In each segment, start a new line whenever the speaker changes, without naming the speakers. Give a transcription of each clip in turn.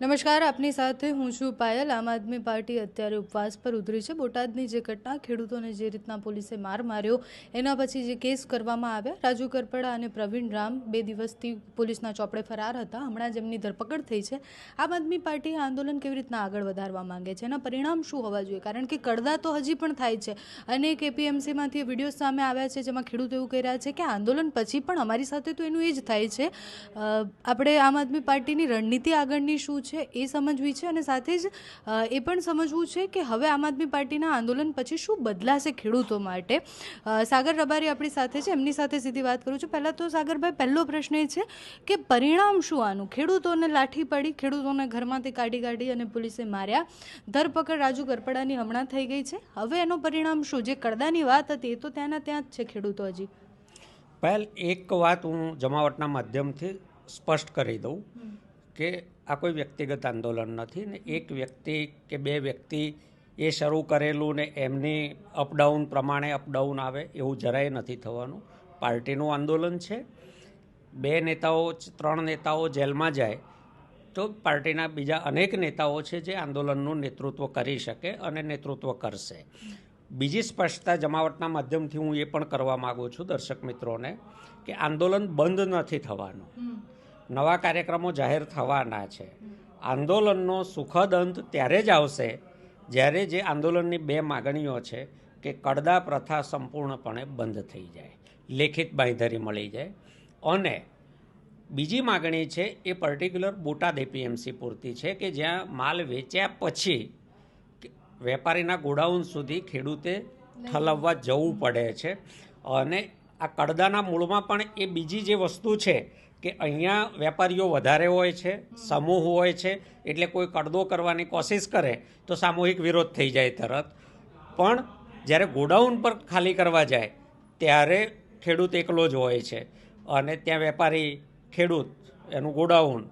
નમસ્કાર, આપની સાથે હું છું પાયલ. આમ આદમી પાર્ટી અત્યારે ઉપવાસ પર ઉતરી છે. બોટાદની જે ઘટના, ખેડૂતોને જે રીતના પોલીસે માર માર્યો, એના પછી જે કેસ કરવામાં આવ્યા, રાજુ કરપડા અને પ્રવીણ રામ બે દિવસથી પોલીસના ચોપડે ફરાર હતા. હમણાં જ એમની ધરપકડ થઈ છે. આમ આદમી પાર્ટી આંદોલન કેવી રીતના આગળ વધારવા માંગે છે? એના પરિણામ શું હોવા જોઈએ? કારણ કે કડદા તો હજી પણ થાય છે. અનેક એપીએમસીમાંથી વીડિયો સામે આવ્યા છે, જેમાં ખેડૂતો એવું કહી રહ્યા છે કે આંદોલન પછી પણ અમારી સાથે તો એનું એ જ થાય છે. આપણે આમ આદમી પાર્ટીની રણનીતિ આગળની શું છે એ સમજવી છે અને સાથે જ એ પણ સમજવું છે કે હવે આમ આદમી પાર્ટીના આંદોલન પછી શું બદલાશે ખેડૂતો માટે. સાગર રબારી આપણી સાથે છે એમની સાથે સીધી વાત કરું છું. પહેલાં તો સાગરભાઈ પહેલો પ્રશ્ન એ છે કે પરિણામ શું આનું? ખેડૂતોને લાઠી પડી ખેડૂતોને ઘરમાંથી કાઢી કાઢી અને પોલીસે માર્યા. ધરપકડ રાજુ ગરપડાની હમણાં થઈ ગઈ છે. હવે એનો પરિણામ શું? જે કડદાની વાત હતી એ તો ત્યાંના ત્યાં જ છે ખેડૂતો હજી.
પહેલ એક વાત હું જમાવટના માધ્યમથી સ્પષ્ટ કરી દઉં. કે આ કોઈ વ્યક્તિગત આંદોલન નથી ને એક વ્યક્તિ કે બે વ્યક્તિ એ શરૂ કરેલું ને એમની અપડાઉન પ્રમાણે અપડાઉન આવે એવું જરાય નથી થવાનું. પાર્ટીનું આંદોલન છે. બે નેતાઓ ત્રણ નેતાઓ જેલમાં જાય તો પાર્ટીના બીજા અનેક નેતાઓ છે જે આંદોલનનું નેતૃત્વ કરી શકે અને નેતૃત્વ કરશે. બીજી સ્પષ્ટતા જમાવટના માધ્યમથી હું એ પણ કરવા માગું છું દર્શક મિત્રોને કે આંદોલન બંધ નથી થવાનું. નવા કાર્યક્રમો જાહેર થવાના છે. આંદોલનનો સુખદ અંત ત્યારે જ આવશે જ્યારે જે આંદોલનની બે માગણીઓ છે કે કડદા પ્રથા સંપૂર્ણપણે બંધ થઈ જાય. લેખિત બાંયધરી મળી જાય. અને બીજી માગણી છે એ પર્ટિક્યુલર બોટાદ એપીએમસી પૂરતી છે કે જ્યાં માલ વેચ્યા પછી વેપારીના ગોડાઉન સુધી ખેડૂતે ઠલવવા જવું પડે છે. અને આ કડદાના મૂળમાં પણ એ બીજી જે વસ્તુ છે કે અહીંયા વેપારીઓ વધારે હોય છે, સમૂહ હોય છે, એટલે કોઈ કડદો કરવાની કોશિશ કરે તો સામૂહિક વિરોધ થઈ જાય તરત. પણ જ્યારે ગોડાઉન પર ખાલી કરવા જાય, ત્યારે ખેડૂત એકલો જ હોય છે અને ત્યાં વેપારી ખેડૂત, એનું ગોડાઉન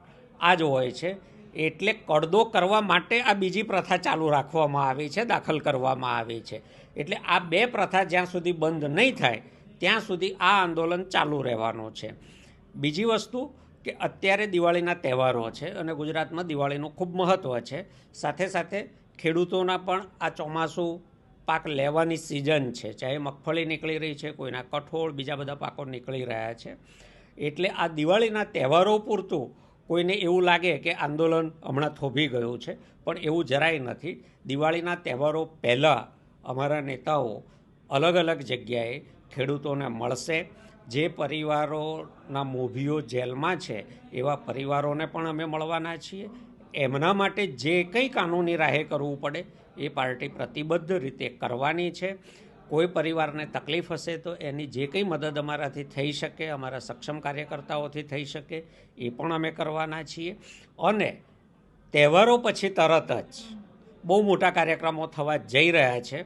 આ જ હોય છે. એટલે કડદો કરવા માટે આ બીજી પ્રથા ચાલુ રાખવામાં આવી છે, દાખલ કરવામાં આવી છે. એટલે આ બે પ્રથા જ્યાં સુધી બંધ નહીં થાય, ત્યાં સુધી આ આંદોલન ચાલુ રહેવાનું છે. બીજી વસ્તુ કે અત્યારે દિવાળીના તહેવારો છે અને ગુજરાતમાં દિવાળીનું ખૂબ મહત્ત્વ છે. સાથે સાથે ખેડૂતોના પણ આ ચોમાસું પાક લેવાની સિઝન છે. ચાહે મગફળી નીકળી રહી છે, કોઈના કઠોળ, બીજા બધા પાકો નીકળી રહ્યા છે. એટલે આ દિવાળીના તહેવારો પૂરતું કોઈને એવું લાગે કે આંદોલન હમણાં થોભી ગયું છે, પણ એવું જરાય નથી. દિવાળીના તહેવારો પહેલાં અમારા નેતાઓ અલગ અલગ જગ્યાએ ખેડૂતોને મળશે જે પરિવારોના મોભીઓ જેલમાં છે, એવા પરિવારોને પણ અમે મળવાના છીએ. એમના માટે જે કંઈ કાનૂની રાહે કરવું પડે, એ પાર્ટી પ્રતિબદ્ધ રીતે કરવાની છે. કોઈ પરિવારને તકલીફ હશે તો એની જે કંઈ મદદ અમારાથી થઈ શકે, અમારા સક્ષમ કાર્યકર્તાઓથી થઈ શકે, એ પણ અમે કરવાના છીએ. અને તહેવારો પછી તરત જ બહુ મોટા કાર્યક્રમો થવા જઈ રહ્યા છે,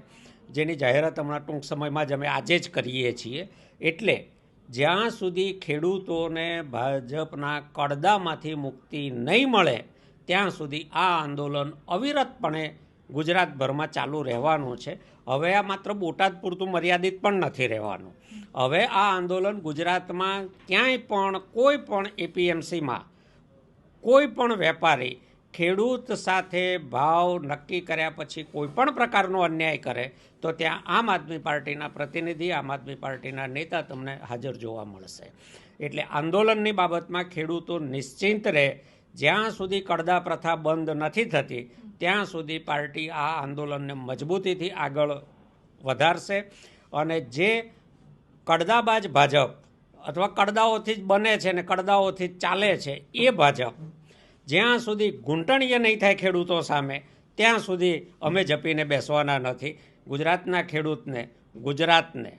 જેની જાહેરાત હમણાં ટૂંક સમયમાં જ અમે આજે જ કરીએ છીએ. એટલે જ્યાં સુધી ખેડૂતોને ભાજપના કડદામાંથી મુક્તિ નહીં મળે, ત્યાં સુધી આ આંદોલન અવિરતપણે ગુજરાતભરમાં ચાલુ રહેવાનું છે. હવે આ માત્ર બોટાદ પૂરતું મર્યાદિત પણ નથી રહેવાનું. હવે આ આંદોલન ગુજરાતમાં ક્યાંય પણ, કોઈ પણ એપીએમસીમાં કોઈ પણ વેપારી ખેડૂત સાથે ભાવ નક્કી કર્યા પછી કોઈ પણ પ્રકારનો અન્યાય કરે, તો ત્યાં આમ આદમી પાર્ટીના પ્રતિનિધિ, આમ આદમી પાર્ટીના નેતા તમને હાજર જોવા મળશે. એટલે આંદોલનની બાબતમાં ખેડૂતો નિશ્ચિંત રહે. જ્યાં સુધી કડદા પ્રથા બંધ નથી થતી, ત્યાં સુધી પાર્ટી આ આંદોલનને મજબૂતીથી આગળ વધારશે અને જે કડદાબાજ ભાજપ અથવા કડદાઓથી જ બને છે ને કડદાઓથી જ ચાલે છે એ ભાજપ જ્યાં સુધી ઘૂંટણીએ નહીં થાય ખેડૂતો સામે, ત્યાં સુધી અમે જપીને બેસવાના નથી. ગુજરાતના ખેડૂતને, ગુજરાતને,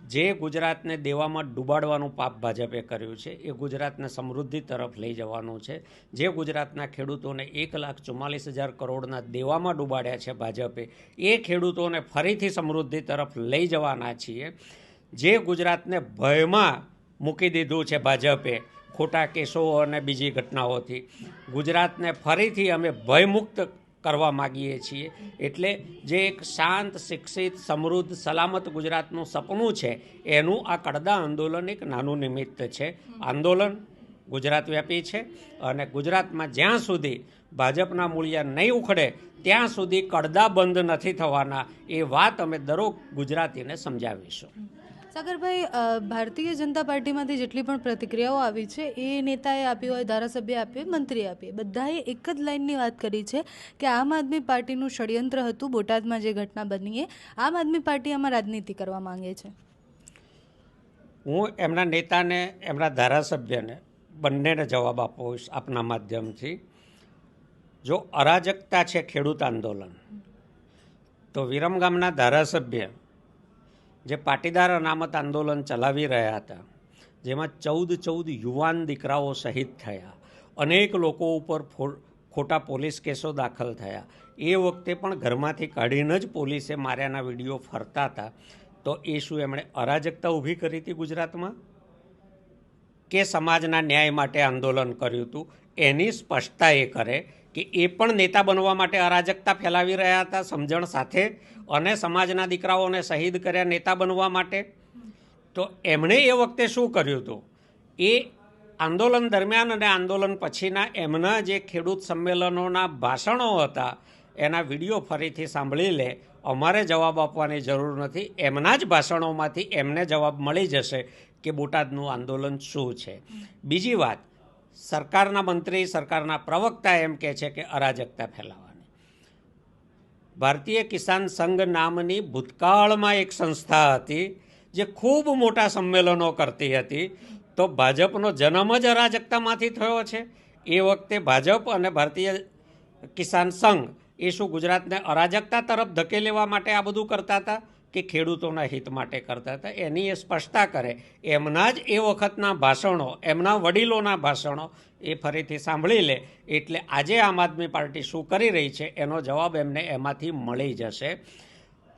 જે ગુજરાતને દેવામાં ડૂબાડવાનું પાપ ભાજપે કર્યું છે, એ ગુજરાતને સમૃદ્ધિ તરફ લઈ જવાનું છે. જે ગુજરાતના ખેડૂતોને એક લાખ ચુમ્માલીસ હજાર કરોડના દેવામાં ડૂબાડ્યા છે ભાજપે, એ ખેડૂતોને ફરીથી સમૃદ્ધિ તરફ લઈ જવાના છીએ. જે ગુજરાતને ભયમાં મૂકી દીધું છે ભાજપે ખોટા કેસો અને બીજી ઘટનાઓથી. ગુજરાતને ફરીથી અમે ભયમુક્ત કરવા માગીએ છીએ. એટલે જે એક શાંત, શિક્ષિત, સમૃદ્ધ, સલામત ગુજરાતનું સપનું છે, એનું આ કડદા આંદોલન એક નાનું નિમિત્ત છે. આંદોલન ગુજરાત વ્યાપી છે અને ગુજરાતમાં જ્યાં સુધી ભાજપના મૂળિયા નહીં ઉખડે, ત્યાં સુધી કડદા બંધ નથી થવાના, એ વાત અમે દરેક ગુજરાતીને સમજાવીશું.
સાગરભાઈ ભારતીય જનતા પાર્ટીમાંથી જેટલી પણ પ્રતિક્રિયાઓ આવી છે, એ નેતાએ આપી હોય ધારાસભ્ય આપી મંત્રી આપી બધાએ એક જ લાઇનની વાત કરી છે કે આમ આદમી પાર્ટીનું ષડયંત્ર હતું, બોટાદમાં જે ઘટના બની એ, આમ આદમી પાર્ટી આમાં રાજનીતિ કરવા માંગે છે.
હું એમના નેતાને, એમના ધારાસભ્યને બંનેને જવાબ આપું આપના માધ્યમથી. જો અરાજકતા છે ખેડૂત આંદોલન, તો વિરમગામના ધારાસભ્ય જે પાટીદાર અનામત આંદોલન ચલાવી રહ્યા હતા, જેમાં ચૌદ ચૌદ યુવાન દીકરાઓ શહીદ થયા, અનેક લોકો ઉપર ખોટા પોલીસ કેસો દાખલ થયા. એ વખતે પણ ઘરમાંથી કાઢીને જ પોલીસે માર્યાના વીડિયો ફરતા હતા. તો એ શું એમણે અરાજકતા ઊભી કરી હતી ગુજરાતમાં? કે સમાજના ન્યાય માટે આંદોલન કર્યું હતું? એની સ્પષ્ટતા એ કરે કે એ પણ નેતા બનવા માટે અરાજકતા ફેલાવી રહ્યા હતા, સમજણ સાથે અને સમાજના દીકરાઓને શહીદ કર્યા નેતા બનવા માટે. તો એમણે એ વખતે શું કર્યું હતું? એ આંદોલન દરમિયાન અને આંદોલન પછીના એમના જે ખેડૂત સંમેલનોના ભાષણો હતા, એના વીડિયો ફરીથી સાંભળી લે. અમારે જવાબ આપવાની જરૂર નથી. એમના જ ભાષણોમાંથી એમને જવાબ મળી જશે કે બોટાદનું આંદોલન શું છે. બીજી વાત, સરકારના મંત્રી, સરકારના પ્રવક્તા એમ કહે છે કે અરાજકતા ફેલાવવાની ભારતીય કિસાન સંઘ નામની ભૂતકાળમાં એક સંસ્થા હતી, જે ખૂબ મોટા સંમેલનો કરતી હતી. તો ભાજપનો જન્મ જ અરાજકતામાંથી થયો છે. એ વખતે ભાજપ અને ભારતીય કિસાન સંઘ, એ શું ગુજરાતને અરાજકતા તરફ ધકેલેવા માટે આ બધું કરતા હતા? કે ખેડૂતોના હિત માટે કરતા હતા, એની એ સ્પષ્ટતા કરે. એમના જ એ વખતના ભાષણો, એમના વડીલોના ભાષણો એ ફરીથી સાંભળી લે. એટલે આજે આમ આદમી પાર્ટી શું કરી રહી છે, એનો જવાબ એમને એમાંથી મળી જશે.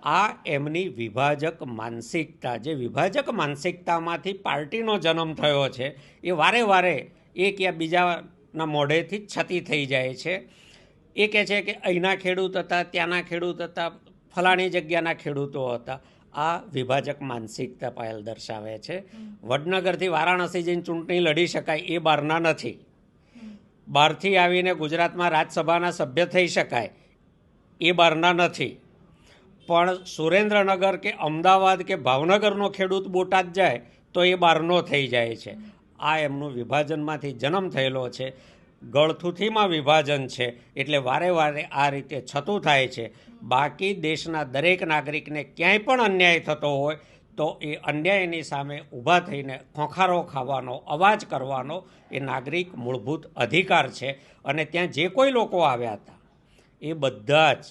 આ એમની વિભાજક માનસિકતા જે વિભાજક માનસિકતામાંથી પાર્ટીનો જન્મ થયો છે. એ વારે વારે એક યા બીજાના મોઢેથી જ છતી થઈ જાય છે. એ કહે છે કે અહીંના ખેડૂત હતા, ત્યાંના ખેડૂત હતા ફલાણી જગ્યાના ખેડૂતો હતા. આ વિભાજક માનસિકતા પાયલ દર્શાવે છે. વડનગરથી વારાણસી જઈને ચૂંટણી લડી શકાય એ બહારના નથી. બહારથી આવીને ગુજરાતમાં રાજ્યસભાના સભ્ય થઈ શકાય એ બહારના નથી. પણ સુરેન્દ્રનગર કે અમદાવાદ કે ભાવનગરનો ખેડૂત બોટાદ જાય તો એ બહારનો થઈ જાય છે. આ એમનું વિભાજનમાંથી જન્મ થયેલો છે. ગળથુથીમાં વિભાજન છે. એટલે વારે વારે આ રીતે છતું થાય છે. બાકી દેશના દરેક નાગરિકને ક્યાંય પણ અન્યાય થતો હોય, તો એ અન્યાયની સામે ઊભા થઈને ખોખારો ખાવાનો, અવાજ કરવાનો એ નાગરિક મૂળભૂત અધિકાર છે. અને ત્યાં જે કોઈ લોકો આવ્યા હતા, એ બધા જ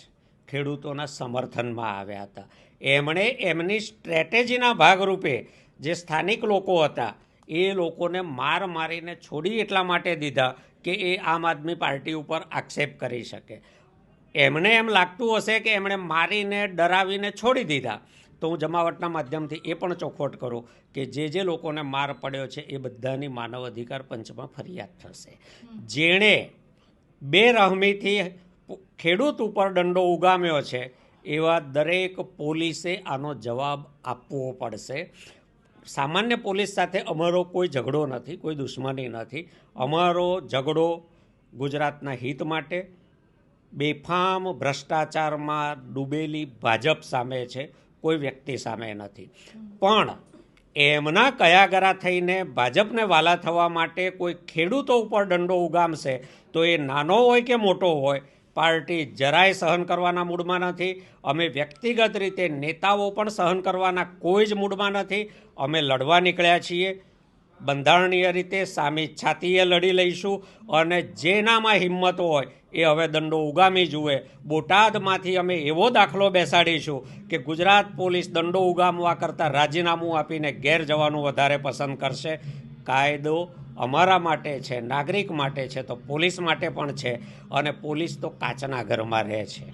ખેડૂતોના સમર્થનમાં આવ્યા હતા. એમણે એમની સ્ટ્રેટેજીના ભાગરૂપે જે સ્થાનિક લોકો હતા, એ લોકોને માર મારીને છોડી એટલા માટે દીધા કે એ આમ આદમી પાર્ટી ઉપર આક્ષેપ કરી શકે. એમને એમ લાગતું હશે કે એમણે મારીને, ડરાવીને છોડી દીધા. તો હું જમાવટના માધ્યમથી એ પણ ચોખવટ કરું કે જે જે લોકોને માર પડ્યો છે, એ બધાની માનવ અધિકાર પંચમાં ફરિયાદ થશે. જેણે બેરહમીથી ખેડૂત ઉપર દંડો ઉગામ્યો છે, એવા દરેક પોલીસે આનો જવાબ આપવો પડશે. સામાન્ય પોલીસ સાથે અમારો કોઈ ઝઘડો નથી, કોઈ દુશ્મની નથી. અમારો ઝઘડો ગુજરાતના હિત માટે, બેફામ ભ્રષ્ટાચારમાં ડૂબેલી ભાજપ સામે છે, કોઈ વ્યક્તિ સામે નથી. પણ એમના કયાગરા થઈને ભાજપને વાલા થવા માટે કોઈ ખેડૂતો ઉપર દંડો ઉગામશે, તો એ નાનો હોય કે મોટો હોય પાર્ટી જરાય સહન કરવાના મૂડમાં નથી. અમે વ્યક્તિગત રીતે નેતાઓ પણ સહન કરવાના કોઈ જ મૂડમાં નથી. અમે લડવા નીકળ્યા છીએ. બંધારણીય રીતે સામી છાતીએ લડી લઈશું અને જેનામાં હિંમત હોય એ હવે દંડો ઉગામી જુએ. બોટાદમાંથી અમે એવો દાખલો બેસાડીશું કે ગુજરાત પોલીસ દંડો ઉગામવા કરતાં રાજીનામું આપીને ઘેર જવાનું વધારે પસંદ કરશે. કાયદો અમારા માટે છે, નાગરિક માટે છે, તો પોલીસ માટે પણ છે અને પોલીસ તો કાચના ઘરમાં રહે છે.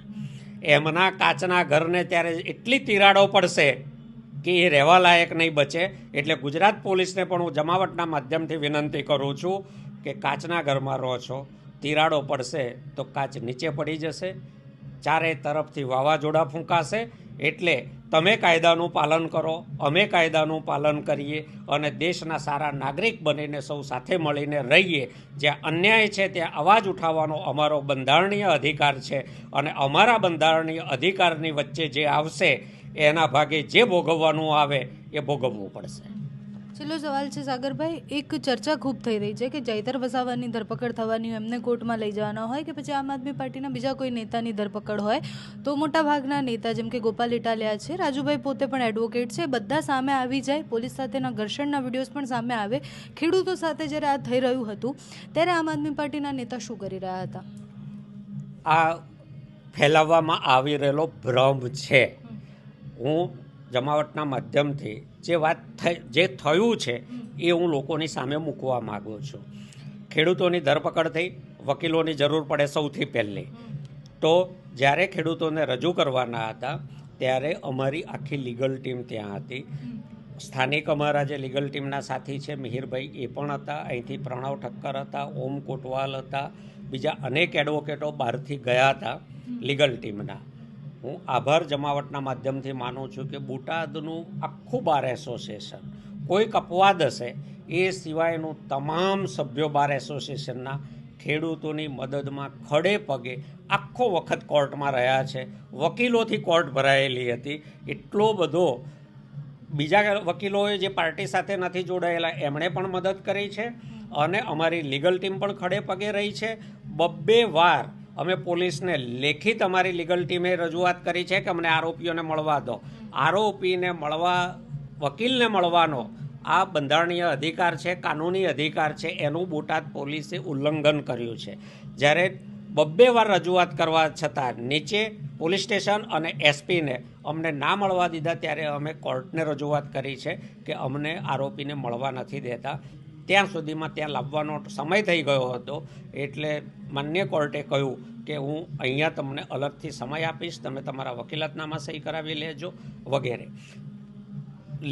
એમના કાચના ઘરને ત્યારે એટલી તિરાડો પડશે કે એ રહેવા લાયક નહીં બચે. એટલે ગુજરાત પોલીસને પણ હું જમાવટના માધ્યમથી વિનંતી કરું છું કે કાચના ઘરમાં રહો છો. તિરાડો પડશે તો કાચ નીચે પડી જશે. ચારે તરફથી વાવાઝોડા ફૂંકાશે. એટલે તમે કાયદાનું પાલન કરો, અમે કાયદાનું પાલન કરીએ અને દેશના સારા નાગરિક બનીને સૌ સાથે મળીને રહીએ. જ્યાં અન્યાય છે ત્યાં અવાજ ઉઠાવવાનો અમારો બંધારણીય અધિકાર છે અને અમારા બંધારણીય અધિકારની વચ્ચે જે આવશે, એના ભાગે જે ભોગવવાનું આવે એ ભોગવવું પડશે.
છેલ્લો સવાલ છે, સાગરભાઈ. એક ચર્ચા ખૂબ થઈ રહી છે કે જયતર વસાવાની ધરપકડ થવાની એમને કોર્ટમાં લઈ જવાના હોય કે પછી આમ આદમી પાર્ટીના બીજા કોઈ નેતાની ધરપકડ હોય, તો મોટા ભાગના નેતા જેમ કે ગોપાલ ઇટાલિયા છે, રાજુભાઈ પોતે પણ એડવોકેટ છે, બધા સામે આવી જાય, પોલીસ સાથેના ઘર્ષણના વિડીયોઝ પણ સામે આવે. ખેડૂતો સાથે જ્યારે આ થઈ રહ્યું હતું, ત્યારે આમ આદમી પાર્ટીના નેતા શું કરી રહ્યા હતા?
આ ફેલાવવામાં આવી રહેલો ભ્રમ છે. હું જમાવટના માધ્યમથી જે વાત થઈ, જે થયું છે, એ હું લોકોની સામે મૂકવા માગું છું. ખેડૂતોની ધરપકડ થઈ, વકીલોની જરૂર પડે સૌથી પહેલી. તો જ્યારે ખેડૂતોને રજૂ કરવાના હતા, ત્યારે અમારી આખી લીગલ ટીમ ત્યાં હતી. સ્થાનિક અમારા જે લીગલ ટીમના સાથી છે, મિહિરભાઈ, એ પણ હતા. અહીંથી પ્રણવ ઠક્કર હતા, ઓમ કોટવાલ હતા. બીજા અનેક એડવોકેટો બહારથી ગયા હતા, લીગલ ટીમના. હું આભાર જમાવટના માધ્યમથી માનું છું કે બોટાદનું આખું બાર એસોસિએશન, કોઈક અપવાદ હશે, એ સિવાયનું તમામ સભ્યો બાર એસોસિએશનના ખેડૂતોની મદદમાં ખડે પગે આખો વખત કોર્ટમાં રહ્યા છે. વકીલોથી કોર્ટ ભરાયેલી હતી. એટલો બધો બીજા વકીલોએ જે પાર્ટી સાથે નથી જોડાયેલા, એમણે પણ મદદ કરી છે અને અમારી લીગલ ટીમ પણ ખડે પગે રહી છે. બબ્બે વાર અમે પોલીસને લેખિત અમારી લીગલ ટીમે રજૂઆત કરી છે કે અમને આરોપીઓને મળવા દો. આરોપીને મળવા, વકીલને મળવાનો આ બંધારણીય અધિકાર છે, કાનૂની અધિકાર છે, એનું બોટાદ પોલીસે ઉલ્લંઘન કર્યું છે. જ્યારે બબ્બે વાર રજૂઆત કરવા છતાં નીચે પોલીસ સ્ટેશન અને એસપીને અમને ના મળવા દીધા, ત્યારે અમે કોર્ટને રજૂઆત કરી છે કે અમને આરોપીને મળવા નથી દેતા. ત્યાં સુધીમાં ત્યાં લાવવાનો સમય થઈ ગયો હતો. એટલે માન્ય કોર્ટે કહ્યું કે હું અહીંયા તમને અલગથી સમય આપીશ, તમે તમારા વકીલાતનામાં સહી કરાવી લેજો વગેરે.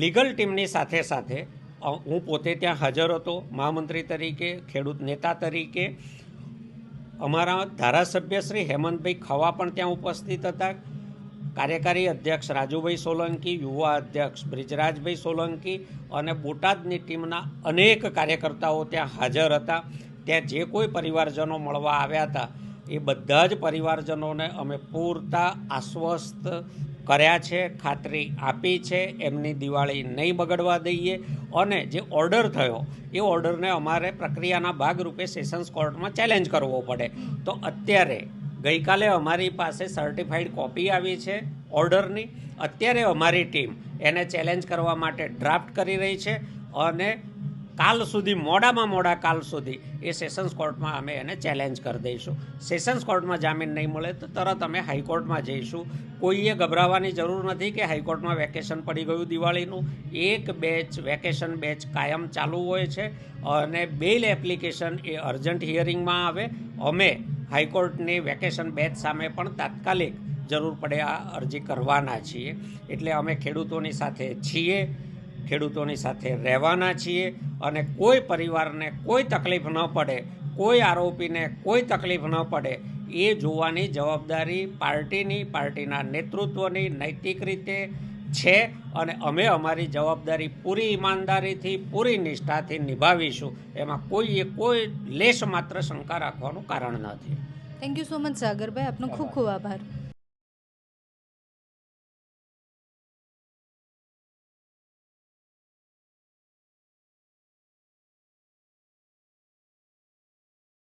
લીગલ ટીમની સાથે સાથે હું પોતે ત્યાં હાજર હતો મહામંત્રી તરીકે, ખેડૂત નેતા તરીકે. અમારા ધારાસભ્ય શ્રી હેમંતભાઈ ખવા પણ ત્યાં ઉપસ્થિત હતા. કાર્યકારી અધ્યક્ષ રાજુભાઈ સોલંકી, યુવા અધ્યક્ષ બ્રિજરાજભાઈ સોલંકી અને બોટાદની ટીમના અનેક કાર્યકર્તાઓ ત્યાં હાજર હતા. ત્યાં જે કોઈ પરિવારજનો મળવા આવ્યા હતા, એ બધા જ પરિવારજનોને અમે પૂરતા આશ્વસ્ત કર્યા છે, ખાતરી આપી છે, એમની દિવાળી નહીં બગડવા દઈએ. અને જે ઓર્ડર થયો, એ ઓર્ડરને અમારે પ્રક્રિયાના ભાગરૂપે સેશન્સ કોર્ટમાં ચેલેન્જ કરવો પડે. તો અત્યારે ગઈકાલે અમારી પાસે સર્ટિફાઈડ કોપી આવી છે ઓર્ડરની અત્યારે અમારી ટીમ એને ચેલેન્જ કરવા માટે ડ્રાફ્ટ કરી રહી છે અને કાલ સુધી, મોડામાં મોડા કાલ સુધી એ સેશન્સ કોર્ટમાં અમે એને ચેલેન્જ કરી દઈશું. સેશન્સ કોર્ટમાં જામીન નહીં મળે તો તરત અમે હાઈકોર્ટમાં જઈશું. કોઈએ ગભરાવાની જરૂર નથી કે હાઈકોર્ટમાં વેકેશન પડી ગયું દિવાળીનું. એક બેચ વેકેશન બેચ કાયમ ચાલુ હોય છે અને બેલ એપ્લિકેશન એ અર્જન્ટ હિયરિંગમાં આવે. અમે હાઈકોર્ટની વેકેશન બેચ સામે પણ તાત્કાલિક જરૂર પડે આ અરજી કરવાના છીએ. એટલે અમે ખેડૂતોની સાથે છીએ, ખેડૂતોની સાથે રહેવાના છીએ અને કોઈ પરિવારને કોઈ તકલીફ ન પડે, કોઈ આરોપીને કોઈ તકલીફ ન પડે, એ જોવાની જવાબદારી પાર્ટીની, પાર્ટીના નેતૃત્વની નૈતિક રીતે છે અને અમે અમારી જવાબદારી પૂરી ઈમાનદારીથી પૂરી નિષ્ઠાથી નિભાવીશું. એમાં કોઈએ કોઈ લેશ માત્ર શંકા રાખવાનું કારણ નથી.
થેન્ક યુ સો મચ સાગરભાઈ. આપનો ખૂબ ખૂબ આભાર.